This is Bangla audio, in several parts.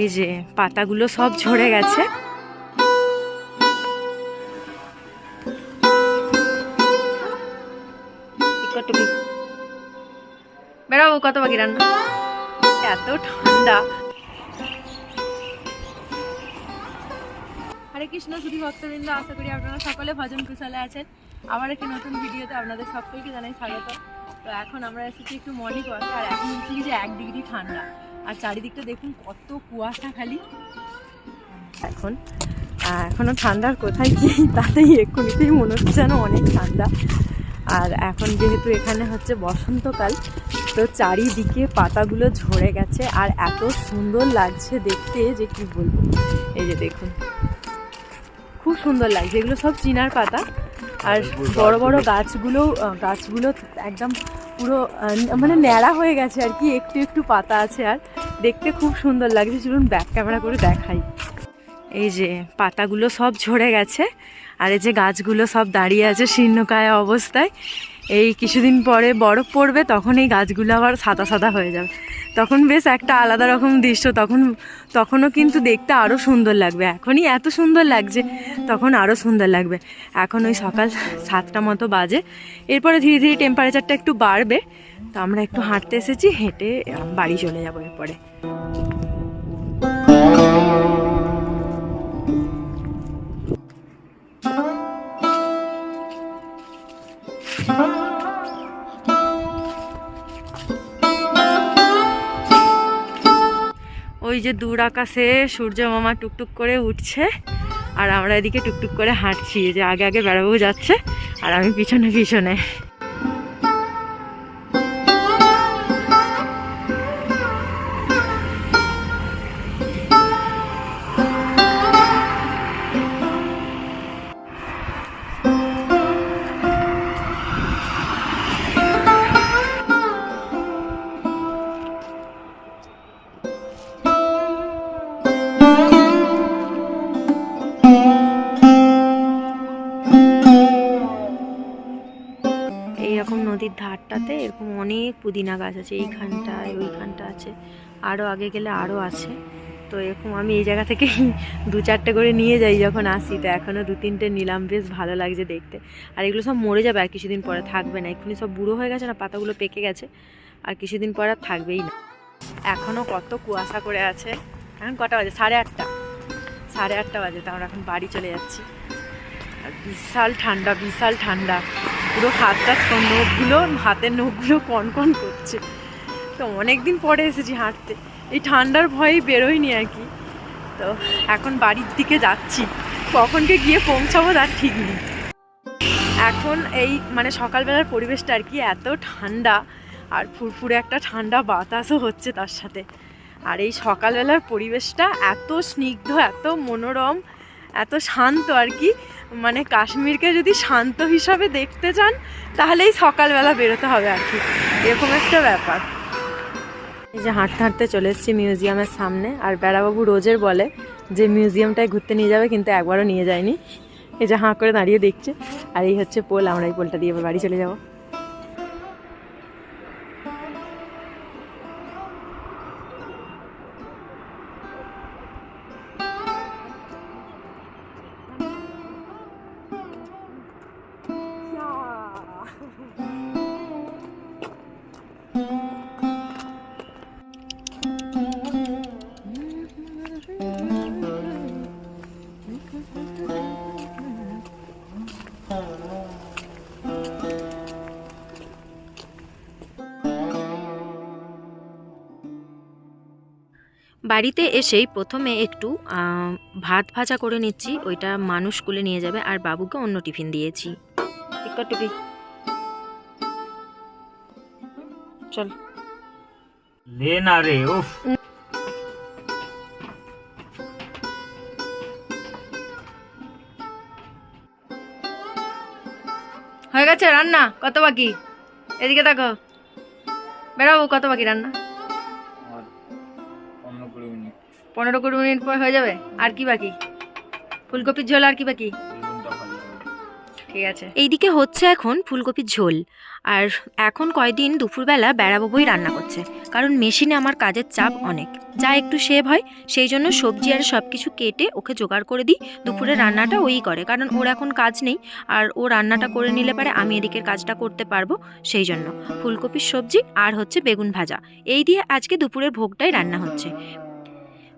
এই যে পাতাগুলো সব ঝরে গেছে। বেড়াবো কত বাকি রান্না? এত ঠান্ডা। হরে কৃষ্ণ শুধু ভক্তবৃন্দ, আশা করি আপনারা সকলে ভজন কুশলে আছেন। আবার একটি নতুন ভিডিওতে আপনাদের সকলকে জানাই স্বাগত। তো এখন আমরা এসেছি একটু মর্নিং ওয়াক আর এখন হচ্ছে যে এক ডিগ্রি ঠান্ডা। আর চারিদিকটা দেখুন কত কুয়াশা খালি। এখন আহ, এখনও ঠান্ডার কোথায় কি তাতেই এক্ষুনিতেই মনে হচ্ছে যেন অনেক ঠান্ডা। আর এখন যেহেতু এখানে হচ্ছে বসন্তকাল তো চারিদিকে পাতাগুলো ঝরে গেছে আর এত সুন্দর লাগছে দেখতে যে কি বলব। এই যে দেখুন খুব সুন্দর লাগছে। এগুলো সব চিনার পাতা। আর বড় বড় গাছগুলো। গাছগুলো একদম পুরো মানে ন্যাড়া হয়ে গেছে আর কি, একটু একটু পাতা আছে আর। দেখতে খুব সুন্দর লাগছে, চলুন ব্যাক ক্যামেরা করে দেখাই। এই যে, পাতাগুলো সব ঝরে গেছে, আর এই যে গাছগুলো সব দাঁড়িয়ে আছে শীর্ণকায় অবস্থায়। এই কিছুদিন পরে বরফ পড়বে, তখন এই গাছগুলো আবার সাদা সাদা হয়ে যাবে। তখন বেশ একটা আলাদা রকম দৃশ্য, তখন, তখনও কিন্তু দেখতে আরও সুন্দর লাগবে। এখনই এত সুন্দর লাগছে, তখন আরও সুন্দর লাগবে। এখন ওই সকাল সাতটা মতো বাজে। এরপরে ধীরে ধীরে টেম্পারেচারটা একটু বাড়বে। তো আমরা একটু হাঁটতে এসেছি, হেঁটে বাড়ি চলে যাব এরপরে। ওই যে দূর আকাশে সূর্য মামা টুকটুক করে উঠছে, আর আমরা এদিকে টুকটুক করে হাঁটছি, যে আগে আগে বেড়াবো যাচ্ছে, আর আমি পিছনে পিছনে। নদীর ধারটাতে এরকম অনেক পুদিনা গাছ আছে, এইখানটায় ওইখানটা আছে। আরও আগে গেলে আরও আছে। তো এরকম আমি এই জায়গা থেকে দু চারটে করে নিয়ে যাই যখন আসি। তো এখনও দু তিনটে নিলাম, বেশ ভালো লাগছে দেখতে। আর এগুলো সব মরে যাবে আর কিছুদিন পরে থাকবে না। এক্ষুনি সব বুড়ো হয়ে গেছে না, পাতাগুলো পেকে গেছে। আর কিছুদিন পরে আর থাকবেই না। এখনও কত কুয়াশা করে আছে। এখন কটা বাজে? সাড়ে আটটা। সাড়ে আটটা বাজে তো আমরা এখন বাড়ি চলে যাচ্ছি। আর বিশাল ঠান্ডা বিশাল ঠান্ডা। পুরো হাতটা নখগুলো, হাতের নখগুলো কন কন করছে। তো অনেক দিন পরে এসেছি হাঁটতে। এই ঠান্ডার ভয়েই বেরোয়নি আর কি। তো এখন বাড়ির দিকে যাচ্ছি। কখনকে গিয়ে পৌঁছাবো তার ঠিক নেই। এখন এই মানে সকালবেলার পরিবেশটা আর কি এত ঠান্ডা, আর ফুরফুরে একটা ঠান্ডা বাতাসও হচ্ছে তার সাথে। আর এই সকালবেলার পরিবেশটা এত স্নিগ্ধ, এত মনোরম, এত শান্ত আর কি। মানে কাশ্মীরকে যদি শান্ত হিসাবে দেখতে চান তাহলে এই সকালবেলা বেরোতে হবে আর কি। এরকম একটা ব্যাপার। এই যে হাঁটতে হাঁটতে চলে এসেছি মিউজিয়ামের সামনে, আর বেড়াবাবু রোজের বলে যে মিউজিয়ামটায় ঘুরতে নিয়ে যাবে, কিন্তু একবারও নিয়ে যায়নি। এই যে হাঁ করে দাঁড়িয়ে দেখছে। আর এই হচ্ছে পোল, আমরা এই পোলটা দিয়ে বাড়ি চলে যাব। বাড়িতে এসেই প্রথমে একটু ভাত ভাজা করে নিচ্ছি ওইটা মানুষ স্কুলে নিয়ে যাবে আর বাবুকে অন্য টিফিন দিয়েছি। টিপি চল। হয়ে গেছে রান্না কত বাকি? এদিকে দেখো। বেড়াবো কত বাকি রান্না? পনেরো কুড়ি মিনিট পর হয়ে যাবে? আর কি বাকি? ফুলকপির ঝোল আর কি বাকি? ঠিক আছে। এইদিকে হচ্ছে এখন ফুলকপির ঝোল। আর এখন কয়দিন দুপুরবেলা বেড়াবাবুই রান্না করছে। কারণ মেশিনে আমার কাজের চাপ অনেক। যা একটু সেভ হয়, সেই জন্য সবজি আর সব কিছু কেটে ওকে জোগাড় করে দিই। দুপুরে রান্নাটা ওই করে, কারণ ওর এখন কাজ নেই। আর ও রান্নাটা করে নিলে পারে আমি এদিকের কাজটা করতে পারব সেই জন্য। ফুলকপির সবজি আর হচ্ছে বেগুন ভাজা। এই দিয়ে আজকে দুপুরের ভোগটাই রান্না হচ্ছে।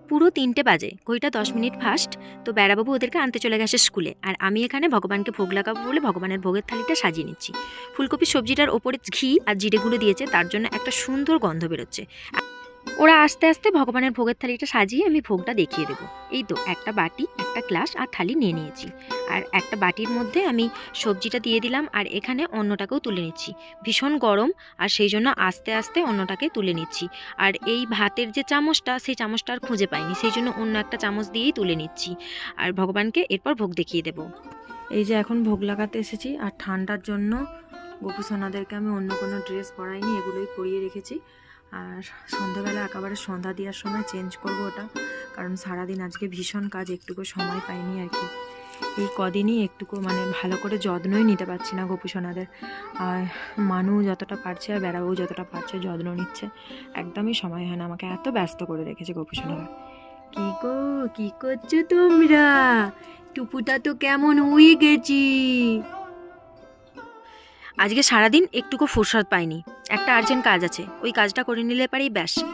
পুরো তিনটে বাজে। ঘড়িটা দশ মিনিট ফাস্ট তো বেড়াবাবু ওদেরকে আনতে চলে গেছে স্কুলে। আর আমি এখানে ভগবানকে ভোগ লাগাবো বলে ভগবানের ভোগের থালিটা সাজিয়ে নিচ্ছি। ফুলকপি সবজিটার ওপরে ঘি আর জিরেগুলো দিয়েছে, তার জন্য একটা সুন্দর গন্ধ বেরোচ্ছে। ওরা আস্তে আস্তে ভগবানের ভোগের থালিটা সাজিয়ে আমি ভোগটা দেখিয়ে দেবো। এই তো একটা বাটি, একটা গ্লাস আর থালি নিয়ে নিয়েছি। আর একটা বাটির মধ্যে আমি সবজিটা দিয়ে দিলাম আর এখানে অন্যটাকেও তুলে নিচ্ছি। ভীষণ গরম আর সেই জন্য আস্তে আস্তে অন্যটাকে তুলে নিচ্ছি। আর এই ভাতের যে চামচটা, সেই চামচটা আর খুঁজে পাইনি। সেই জন্য অন্য একটা চামচ দিয়েই তুলে নিচ্ছি। আর ভগবানকে এরপর ভোগ দেখিয়ে দেবো। এই যে এখন ভোগ লাগাতে এসেছি আর ঠান্ডার জন্য গোপুসোনাদেরকে আমি অন্য কোনো ড্রেস পরাইনি, এগুলোই পরিয়ে রেখেছি। আর সন্ধ্যাবেলা একেবারে সন্ধ্যা দেওয়ার সময় চেঞ্জ করব ওটা। কারণ সারাদিন আজকে ভীষণ কাজ, একটুকু সময় পাইনি আর কি। এই কদিনই একটুকু মানে ভালো করে যত্নই নিতে পারছি না গোপুসোনাদের আর মানু যতটা পারছে আর বেড়াবু যতটা পারছে যত্ন নিচ্ছে, একদমই সময় হয় না। আমাকে এত ব্যস্ত করে রেখেছে গোপুসোনারা কি গো, কি করছ তোমরা? টুপুটা তো কেমন হয়ে গেছি। আজকে সারাদিন একটুকু ফুরসত পাইনি। একটা আর্জেন্ট কাজ আছে। ওই কাজটা করে নিলে পারেই ব্যাস।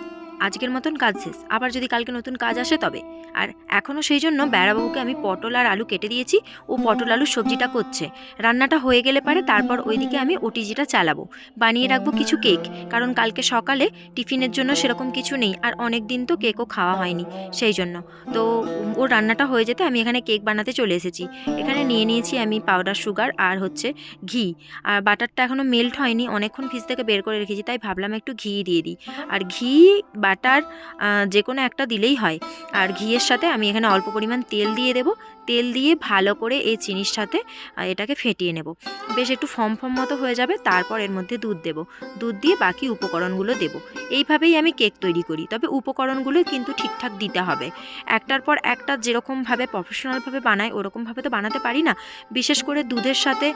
আজকের মতন কাজ শেষ। আবার যদি কালকে নতুন কাজ আসে তবে। আর এখনও সেই জন্য বেড়াবাবুকে আমি পটল আর আলু কেটে দিয়েছি। ও পটল আলুর সবজিটা করছে। রান্নাটা হয়ে গেলে পারে তারপর ওইদিকে আমি ওটিজিটা চালাবো। বানিয়ে রাখব কিছু কেক। কারণ কালকে সকালে টিফিনের জন্য সেরকম কিছু নেই। আর অনেক দিন তো কেকও খাওয়া হয়নি সেই জন্য। তো ওর রান্নাটা হয়ে যেতে আমি এখানে কেক বানাতে চলে এসেছি। এখানে নিয়ে নিয়েছি আমি পাউডার সুগার আর হচ্ছে ঘি। আর বাটারটা এখনও মেল্ট হয়নি। অনেকক্ষণ ফ্রিজ থেকে বের করে রেখেছি। তাই ভাবলাম একটু ঘি দিয়ে দিই। আর ঘি বাটার যে কোনো একটা দিলেই হয়। আর ঘিয়ের সাথে আমি এখানে অল্প পরিমাণ তেল দিয়ে দেব। তেল দিয়ে ভালো করে এই চিনির সাথে এটাকে ফেটিয়ে নেব। বেশ একটু ফম ফম মতো হয়ে যাবে, তারপর এর মধ্যে দুধ দেব। দুধ দিয়ে বাকি উপকরণগুলো দেব। এইভাবেই আমি কেক তৈরি করি, তবে উপকরণগুলো কিন্তু ঠিকঠাক দিতে হবে। একটার পর একটা যেরকমভাবে প্রফেশনালভাবে বানাই, ওরকমভাবে তো বানাতে পারি না। বিশেষ করে দুধের সাথে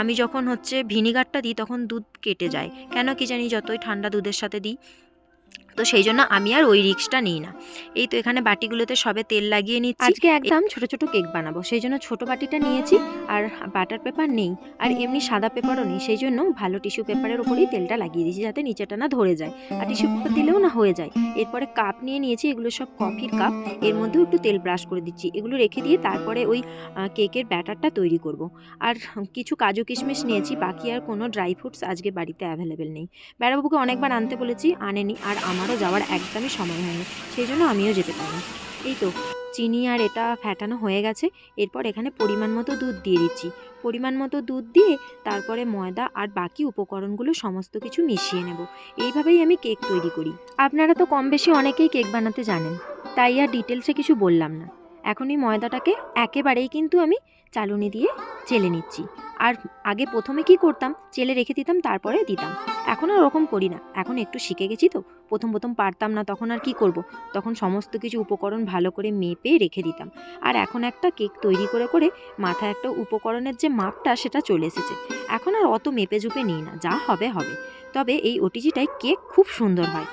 আমি যখন হচ্ছে ভিনিগারটা দিই, তখন দুধ কেটে যায়। কেন কি জানি যতই ঠান্ডা দুধের সাথে দিই। তো সেই জন্য আমি আর ওই রিক্সটা নিই না। এই তো এখানে বাটিগুলোতে সবে তেল লাগিয়ে নিচ্ছি। আজকে একদম ছোট ছোট কেক বানাবো, সেই জন্য ছোট বাটিটা নিয়েছি আর বাটার পেপার নেই। আর এমনি সাদা পেপারও নেই, সেই জন্য ভালো টিস্যু পেপারের উপরেই তেলটা লাগিয়ে দিয়েছি যাতে নিচেটা না ধরে যায়। আর টিস্যু পেপার দিলেও না হয়ে যায়। এরপরে কাপ নিয়ে নিয়েছি, এগুলো সব কফির কাপ। এর মধ্যেও একটু তেল ব্রাশ করে দিচ্ছি। এগুলো রেখে দিয়ে তারপরে ওই কেকের ব্যাটারটা তৈরি করব। আর কিছু কাজু কিশমিশ নিয়েছি, বাকি আর কোনো ড্রাই ফ্রুটস আজকে বাড়িতে অ্যাভেলেবেল নেই। বেড়াবাবুকে অনেকবার আনতে বলেছি, আনেনি আর আমারও যাওয়ার একদমই সময় হয়নি, সেই জন্য আমিও যেতে পারি এই তো, চিনি আর এটা ফ্যাটানো হয়ে গেছে, এরপর এখানে পরিমাণ মতো দুধ দিয়ে দিচ্ছি। পরিমাণ মতো দুধ দিয়ে তারপরে ময়দা আর বাকি উপকরণগুলো সমস্ত কিছু মিশিয়ে নেব। এইভাবেই আমি কেক তৈরি করি। আপনারা তো কম বেশি অনেকেই কেক বানাতে জানেন, তাই আর ডিটেলসে কিছু বললাম না। এখন এই ময়দাটাকে একেবারেই কিন্তু আমি চালুনি দিয়ে চেলে নিচ্ছি। আর আগে প্রথমে কি করতাম? চেলে রেখে দিতাম, তারপরে দিতাম। এখন আর ওরকম করি না। এখন একটু শিখে গেছি তো। প্রথম প্রথম পারতাম না, তখন আর কি করব? তখন সমস্ত কিছু উপকরণ ভালো করে মেপে রেখে দিতাম। আর এখন একটা কেক তৈরি করে করে মাথায় একটা উপকরণের যে মাপটা, সেটা চলে এসেছে। এখন আর অত মেপে জুপে নিই না। যা হবে হবে। তবে এই ওটিজিটায় কেক খুব সুন্দর হয়।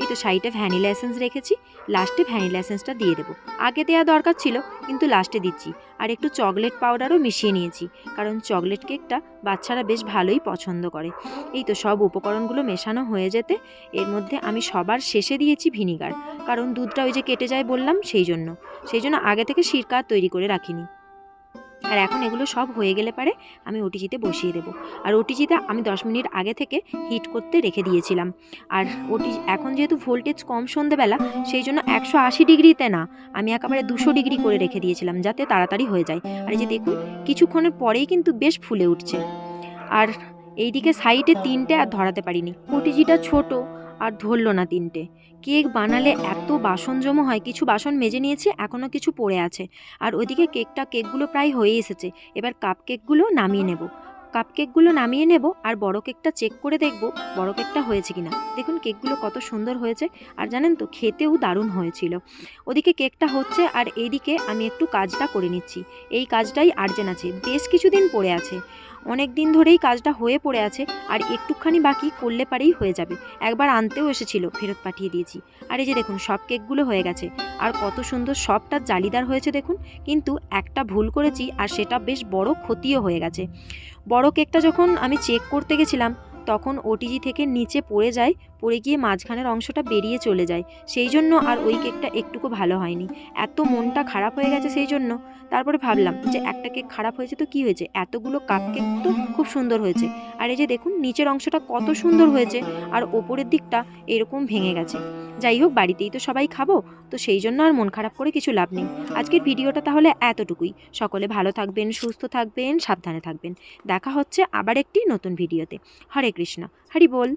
এই তো সাইডে ভ্যানিলা এসেন্স রেখেছি লাস্টে ভ্যানিলা এসেন্সটা দিয়ে দেবো। আগে দেওয়া দরকার ছিল, কিন্তু লাস্টে দিচ্ছি। আর একটু চকলেট পাউডারও মিশিয়ে নিয়েছি, কারণ চকলেট কেকটা বাচ্চারা বেশ ভালোই পছন্দ করে। এই তো সব উপকরণগুলো মেশানো হয়ে যেতে, এর মধ্যে আমি সবার শেষে দিয়েছি ভিনিগার কারণ দুধটা ওই যে কেটে যায় বললাম, সেই জন্য। সেই জন্য আগে থেকে সিরকা তৈরি করে রাখিনি। আর এখন এগুলো সব হয়ে গেলে পারে আমি ওটিজিতে বসিয়ে দেবো। আর ওটিজিতে আমি দশ মিনিট আগে থেকে হিট করতে রেখে দিয়েছিলাম। আর ওটি এখন যেহেতু ভোল্টেজ কম সন্ধেবেলা, সেই জন্য একশো আশি ডিগ্রিতে না, আমি একেবারে দুশো ডিগ্রি করে রেখে দিয়েছিলাম যাতে তাড়াতাড়ি হয়ে যায়। আর এই যে দেখুন, কিছুক্ষণের পরেই কিন্তু বেশ ফুলে উঠছে। আর এইদিকে সাইডে তিনটে আর ধরাতে পারিনি। ওটিজিটা ছোট আর ধরলো না তিনটে। কেক বানালে এত বাসন জমা হয়, কিছু বাসন মেজে নিয়েছি এখনও কিছু পড়ে আছে। আর ওইদিকে কেকটা, কেকগুলো প্রায় হয়ে এসেছে। এবার কাপ কেকগুলো নামিয়ে নেব। কাপ কেকগুলো নামিয়ে নেব আর বড় কেকটা চেক করে দেখব বড় কেকটা হয়েছে কিনা। দেখুন কেকগুলো কত সুন্দর হয়েছে। আর জানেন তো, খেতেও দারুণ হয়েছিল। ওদিকে কেকটা হচ্ছে আর এইদিকে আমি একটু কাজটা করে নিচ্ছি। এই কাজটাই আর্জেন্ট আছে। বেশ কিছুদিন পড়ে আছে। অনেক দিন ধরেই কাজটা হয়ে পড়ে আছে, আর একটুখানি বাকি করলে পারেই হয়ে যাবে। একবার আনতেও এসেছিল, ফেরত পাঠিয়ে দিয়েছি। আর এই যে দেখুন, সব কেকগুলো হয়ে গেছে। আর কত সুন্দর সবটা জালিদার হয়েছে দেখুন, কিন্তু একটা ভুল করেছি, আর সেটা বেশ বড় ক্ষতিও হয়ে গেছে। বড় কেকটা যখন আমি চেক করতে গেছিলাম, তখন ওটিজি থেকে নিচে পড়ে যায় পড়ে গিয়ে মাঝখানের অংশটা বেরিয়ে চলে যায়। সেই জন্য আর ওই কেকটা একটুকু ভালো হয়নি। এত মনটা খারাপ হয়ে গেছে সেই জন্য। তারপরে ভাবলাম যে একটা কেক খারাপ হয়েছে তো কি হয়েছে? এতগুলো কাপ কেক তো খুব সুন্দর হয়েছে। আর এই যে দেখুন, নিচের অংশটা কত সুন্দর হয়েছে আর ওপরের দিকটা এরকম ভেঙে গেছে। যাই হোক, বাড়িতেই তো সবাই খাব, তো সেই জন্য আর মন খারাপ করে কিছু লাভ নেই। আজকের ভিডিওটা তাহলে এতটুকুই। সকলে ভালো থাকবেন, সুস্থ থাকবেন, সাবধানে থাকবেন। দেখা হচ্ছে আবার একটি নতুন ভিডিওতে। হরে কৃষ্ণ। হরি বল।